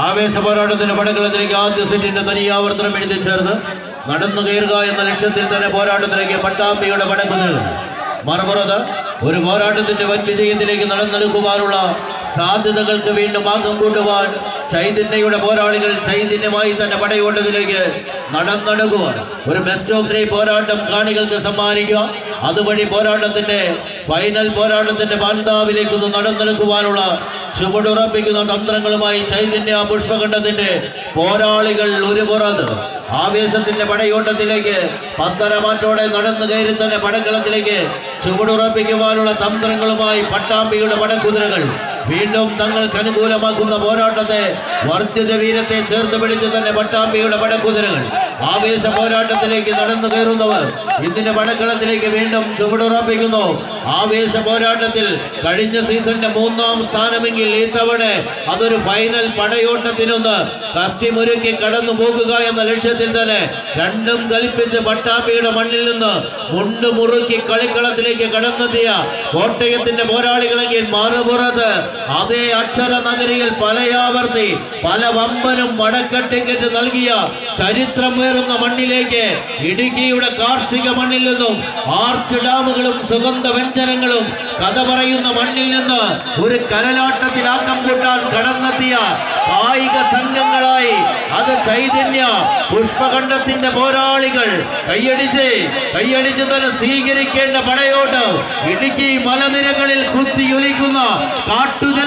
ആവേശ പോരാട്ടത്തിന്റെ പടക്കളത്തിലേക്ക് ആദ്യ സെറ്റിന്റെ തനിയാവർത്തനം എഴുതി ചേർന്ന് നടന്നു കയറുക എന്ന ലക്ഷ്യത്തിൽ തന്നെ പോരാട്ടത്തിലേക്ക് പട്ടാമ്പിയുടെ പടക്കുതൽ മറുപുറത്ത് ഒരു പോരാട്ടത്തിന്റെ വൻ വിജയത്തിലേക്ക് നടന്നെടുക്കുവാനുള്ള സാധ്യതകൾക്ക് വീണ്ടും ആക്കം കൂട്ടുവാൻ ചൈതന്യയുടെ പോരാളികൾ ചൈതന്യമായി തന്നെ പടയോട്ടത്തിലേക്ക് നടന്നെടുക്കുവാൻ ഒരു ബെസ്റ്റ് ഓഫ് ത്രീ പോരാട്ടം കാണികൾക്ക് സമ്മാനിക്കുക. അതുവഴി പോരാട്ടത്തിന്റെ ഫൈനൽ പോരാട്ടത്തിന്റെ പാന്താവിലേക്ക് ഒന്ന് നടന്നെടുക്കുവാനുള്ള ചുവടുറപ്പിക്കുന്ന തന്ത്രങ്ങളുമായി ചൈതന്യ പുഷ്പഖണ്ഡത്തിന്റെ പോരാളികൾ ഒരു പുറത്ത്. ആവേശത്തിന്റെ പടയോട്ടത്തിലേക്ക് പത്തര മാറ്റോടെ നടന്നു കയറി തന്നെ പടക്കളത്തിലേക്ക് ചുവടുറപ്പിക്കുവാനുള്ള തന്ത്രങ്ങളുമായി പട്ടാമ്പിയുടെ പടക്കുതിരകൾ വീണ്ടും തങ്ങൾക്ക് അനുകൂലമാക്കുന്ന പോരാട്ടത്തെ വർദ്ധിത വീരത്തെ ചേർത്ത് പിടിച്ച് തന്നെ പട്ടാമ്പിയുടെ പടക്കുതിരകൾ ആവേശ പോരാട്ടത്തിലേക്ക് നടന്നു കയറുന്നവർ ഇതിന്റെ പടക്കളത്തിലേക്ക് വീണ്ടും ചുവടുറപ്പിക്കുന്നു. ആവേശ പോരാട്ടത്തിൽ കഴിഞ്ഞ സീസണിന്റെ മൂന്നാം സ്ഥാനമെങ്കിൽ ഇത്തവണ അതൊരു ഫൈനൽ പടയോട്ടത്തിനൊന്ന് കഷ്ടിമുരുക്കി കടന്നു പോകുക എന്ന ലക്ഷ്യത്തിൽ തന്നെ രണ്ടും കൽപ്പിച്ച് പട്ടാമ്പിയുടെ മണ്ണിൽ നിന്ന് മുണ്ട് മുറുക്കി കളിക്കളത്തിലേക്ക് കടന്നെത്തിയ കോട്ടയത്തിന്റെ പോരാളികളെങ്കിൽ മറുപുറത്ത് അതേ അക്ഷര നഗരിയിൽ പലയാവർത്തി പല വമ്പനും മടക്ക ടിക്കറ്റ് നൽകിയ ചരിത്രമേറുന്ന മണ്ണിലേക്ക് ഇടുക്കിയുടെ കാർഷിക മണ്ണിൽ നിന്നും ആർച്ച് ഡാമുകളും സുഗന്ധ വ്യഞ്ജനങ്ങളും കഥ പറയുന്ന മണ്ണിൽ നിന്ന് ഒരു കരലാട്ടത്തിലാക്കം കൂട്ടാൻ കടന്നെത്തിയ കായിക സംഘങ്ങളായി അത് ചൈതന്യ പുഷ്പഖണ്ഡത്തിന്റെ പോരാളികൾ കൈയടിച്ച് കൈയടിച്ച് തന്നെ സ്വീകരിക്കേണ്ട പടയോട്ട് ഇടുക്കി മലനിരകളിൽ കുത്തിയൊലിക്കുന്ന കാട്ടുജലത്തെ